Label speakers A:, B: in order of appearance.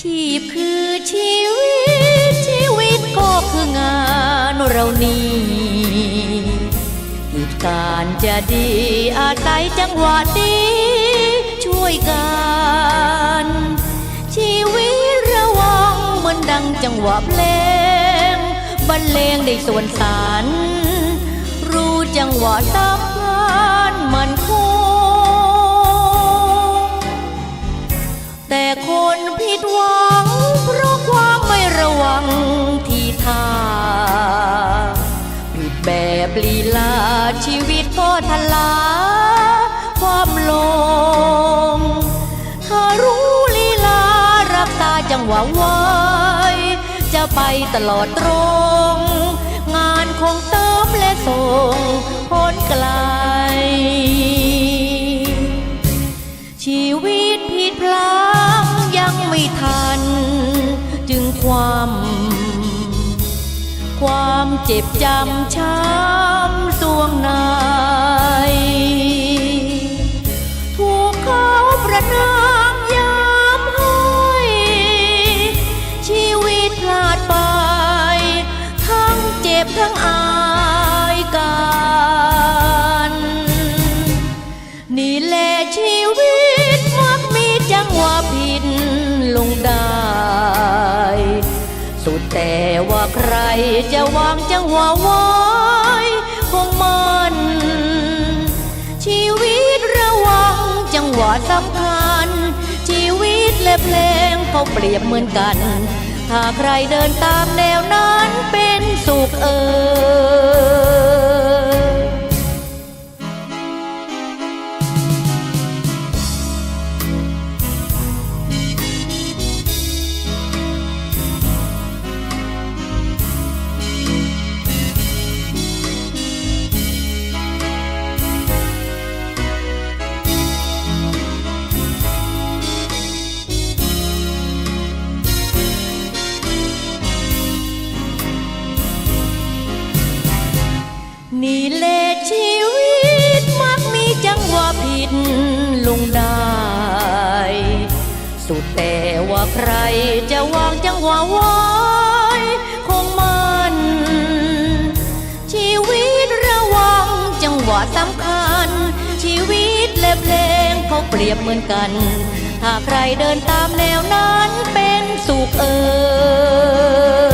A: ชีพคือชีวิต ชีวิตก็คืองานเรานี้กิจการจะดีอาศัยจังหวะดีช่วยกัน ชีวิตระวังเหมือนดังจังหวะเพลงบรรเลงในส่วนสารรู้จังหวะซ้าชีวิตก็ทลาความลง ถ้ารู้ลีลารักษาจังหวะไว้จะไปตลอดตรง งานคงเติมและส่งพ้นไกล ชีวิตผิดพลังยังไม่ทัน จึงความ ความเจ็บจำช้ำสวงนา แต่ว่าใครจะวางจังหวะไว้คงมัน ชีวิตระวังจังหวะสำคัญ ชีวิตและเพลงเขาเปรียบเหมือนกัน ถ้าใครเดินตามแนวนั้นเป็นสุขเออ สุดแต่ว่าใครจะวางจังหวะไว้ของมัน ชีวิตระวังจังหวะสำคัญ ชีวิตและเพลงเขาเปรียบเหมือนกัน ถ้าใครเดินตามแนวนั้นเป็นสุขเออ